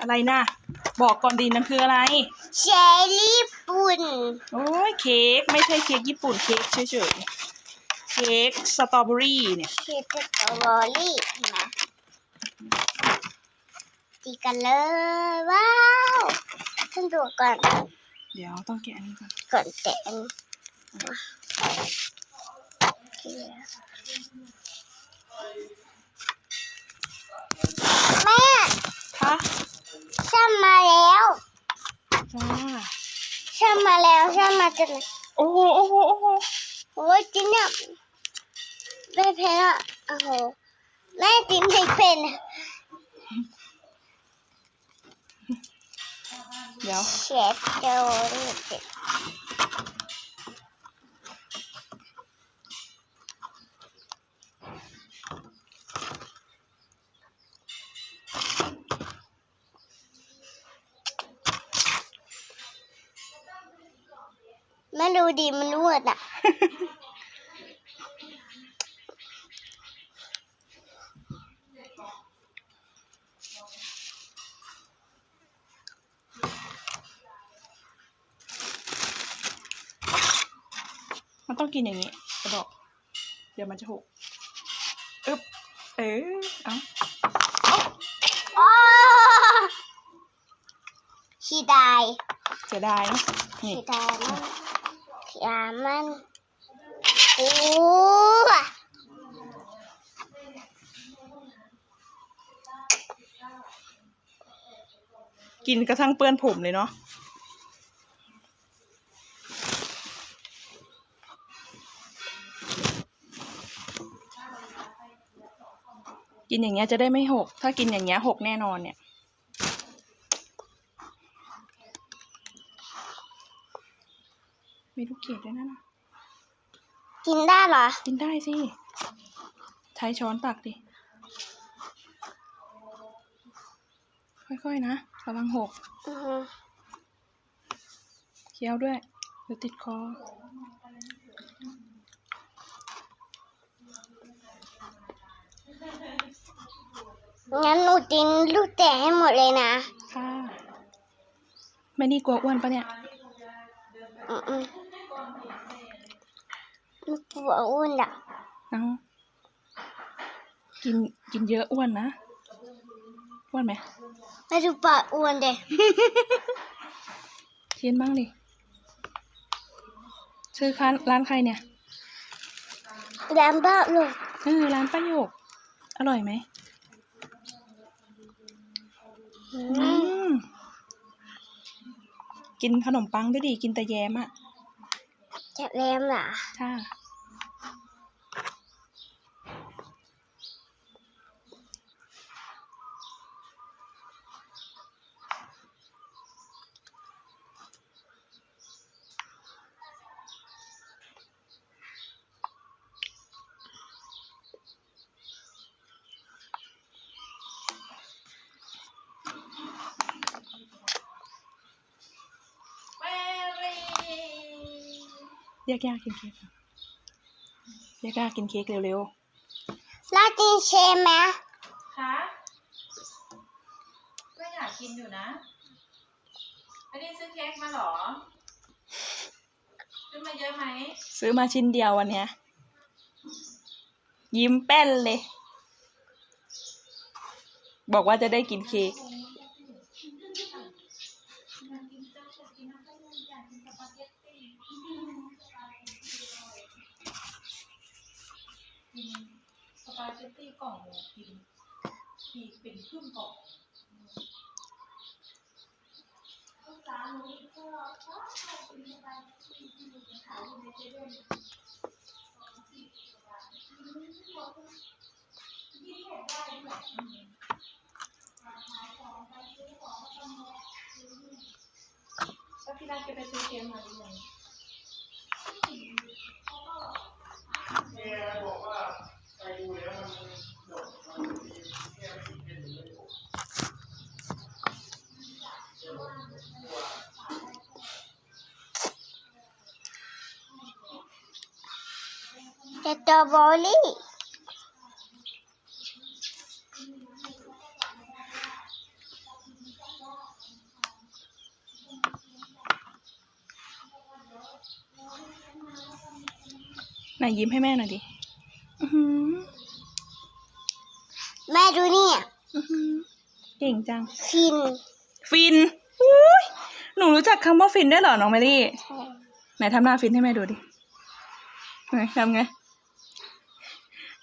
อะไรนะบอกก่อนดีนั่นคืออะไรเชอรี่ปุ่นโอ้ยเค้กไม่ใช่เค้กญี่ปุ่นเค้กเฉยๆเค้กสตรอเบอรี่เนี่ยเชอร์สตรอเบอรี่นะตีกันเลยว้าวฉันดูก่อน เดี๋ยวต้องแกะอันนี้ก่อนก่อนแต่งแม่คะ ช่างมาแล้วจ้าช่างมาแล้วช่างมาจนโอ้โหโอ้โหโอ้โหโอ้ยจริงเนี่ยไม่เพลอะโอ้โหแม่จริงไม่เป็นอะเดี๋ยวเช็ดโดนี่ ไม่รู้ดีมันนวดอะมันต้องกินอย่างนี้กระบอกเดี๋ยวมันจะหกอึ๊บเออเอาโอ้ชีดายเสียดายเน อะนี่ชีดายามันโอ้กินกระทั่งเปื้อนผมเลยเนาะกินอย่างเงี้ยจะได้ไม่หก ถ้ากินอย่างเงี้ยหกแน่นอนเนี่ย มีลูกเกดด้วยนะน่ะกินได้เหรอ กินได้สิ ใช้ช้อนตักดิ ค่อยๆนะระวังหกอือฮึเคี้ยวด้วยเดี๋ยวติดคอ งั้นหนูกินลูกแต่ให้หมดเลยนะ ค่ะแม่นี่กลัวอ้วนปะเนี่ย อืมอื มไม่กลัวอ้วนอะเอากินกินเยอะอ้วนนะอ้วนไหมไม่ดูปากอ้วนเด้เทียนบ้างดิซื้อค้านร้านใครเนี่ยแดมบ้าลูกเออร้านป้าโยก อร่อยไหมอือืมมกินขนมปังด้วยดิกินแต่แยมอะ จะแรมเหรอ ค่ะ เรียกย่ากินเค้กก่อนเรียกย่ากินเค้กเร็วแล้วกินเชมไหมคะก็อยากกินอยู่นะอันนี้ซื้อเค้กมาเหรอ ซื้อมาเยอะไหม ๆ ซื้อมาชิ้นเดียววันเนี้ย ยิ้มแป้นเลย บอกว่าจะได้กินเค้กกินสปาเกต ตี้กล่องหนึ่งกินทีเป็นครึ่งกล่องแล้วพี่นัทจะไปซื้อเค้กมาหรือยั สตรอเบอรี่นายยิ้มให้แม่หน่อยดิแม่ดูนี่เก่งจัง ฟิน ฟินหนูรู้จักคำว่าฟินได้เหรอ น้องเมลี่ ไหนทำหน้าฟินให้แม่ดูดิ ไหนทำไง